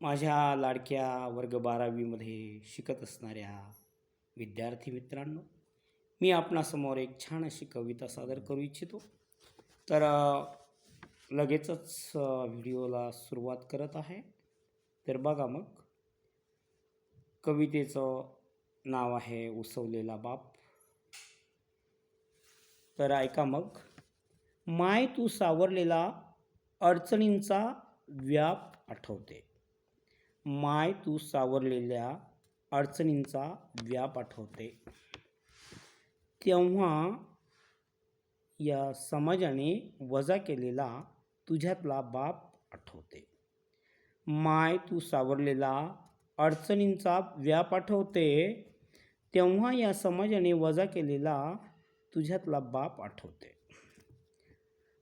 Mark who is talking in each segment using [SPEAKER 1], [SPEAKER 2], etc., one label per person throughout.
[SPEAKER 1] माझ्या लाडक्या वर्ग बारावीमध्ये शिकत असणाऱ्या विद्यार्थी मित्रांनो मी आपणासमोर एक छान अशी कविता सादर करू इच्छितो. तर लगेचच व्हिडिओला सुरुवात करत आहे. तर बघा मग. कवितेचं नाव आहे उसवलेला बाप. तर ऐका मग. माय तू सावरलेला अडचणींचा व्याप आठवते. माय तू सावरलेल्या अडचणींचा व्याप आठवते. तेव्हा या समाजाने वजा केलेला तुझ्यातला बाप आठवते. माय तू सावरलेला अडचणींचा व्याप आठवते. तेव्हा या समाजाने वजा केलेला तुझ्यातला बाप आठवते.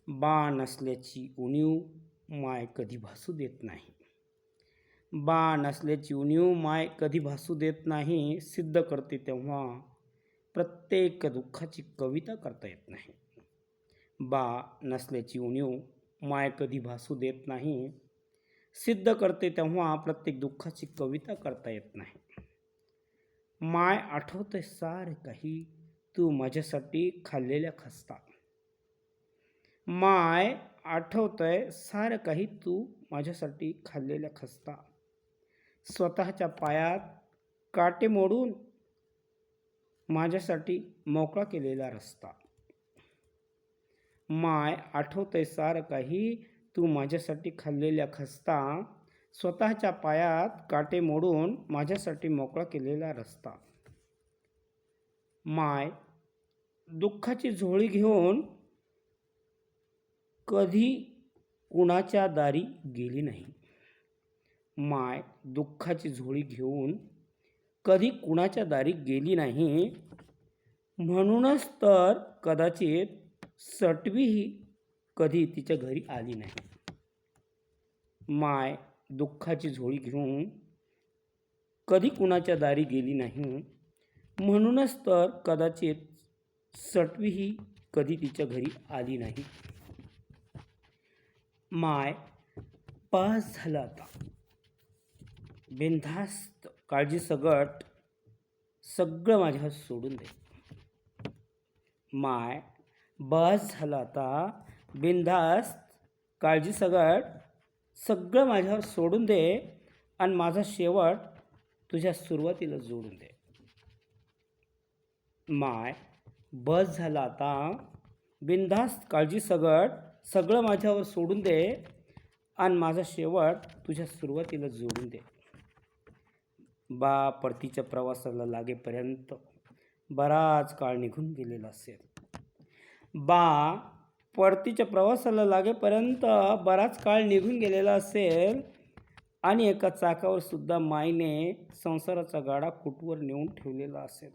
[SPEAKER 1] बा नसल्याची उणीव माय कधी भासू देत नाही. बा नसल्याची उणीव माय कधी भासू देत नाही सिद्ध करते तेव्हा. प्रत्येक दुःखाची कविता करता येत नाही. बा नसल्याची उणीव माय कधी भासू देत नाही सिद्ध करते तेव्हा प्रत्येक दुःखाची कविता करता येत नाही. माय आठवते सारे काही तू माझ्यासाठी खाल्लेल्या खस्ता. माय आठवतंय सारं काही तू माझ्यासाठी खाल्लेल्या खस्ता. स्वतःच्या पायात काटे मोडून माझ्यासाठी मोकळा केलेला रस्ता. माय आठवतंय सारं काही? तू माझ्यासाठी खाल्लेल्या खस्ता स्वतःच्या पायात काटे मोडून माझ्यासाठी मोकळा केलेला रस्ता. माय दुःखाची झोळी घेऊन कधी कुणाच्या दारी गेली नाही. माय दुःखाची झोळी घेऊन कधी कुणाच्या दारी गेली नाही. म्हणूनच तर कदाचित सटवीही कधी तिच्या घरी आली नाही. माय दुःखाची झोळी घेऊन कधी कुणाच्या दारी गेली नाही. म्हणूनच तर कदाचित सटवीही कधी तिच्या घरी आली नाही. माय पास झाला आता. बिनधास्त काळजी सगट सगळं माझ्यावर सोडून दे. माय बस झालं आता. बिनधास्त काळजी सगट सगळं माझ्यावर सोडून दे आणि माझा शेवट तुझ्या सुरुवातीला जोडून दे. माय बस झाला आता. बिनधास्त काळजी सगट सगळं माझ्यावर सोडून दे आणि माझा शेवट तुझ्या सुरुवातीला जोडून दे. बा परतीच्या प्रवासाला लागेपर्यंत बराच काळ निघून गेलेला असेल. बा परतीच्या प्रवासाला लागेपर्यंत बराच काळ निघून गेलेला असेल आणि एका चाकावर सुद्धा माईने संसाराचा गाडा कुटवर नेऊन ठेवलेला असेल.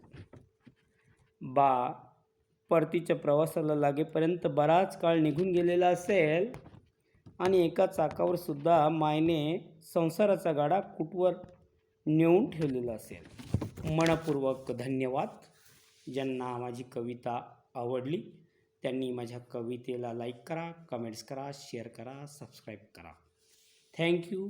[SPEAKER 1] बा परतीच्या प्रवासाला लागेपर्यंत बराच काळ निघून गेलेला असेल आणि एका चाकावर सुद्धा मायने संसाराचा गाडा कुटवर नेऊन ठेवलेलं असेल. मनपूर्वक धन्यवाद. ज्यांना माझी कविता आवडली त्यांनी माझ्या कवितेला लाईक करा कमेंट्स करा शेअर करा सबस्क्राईब करा. Thank you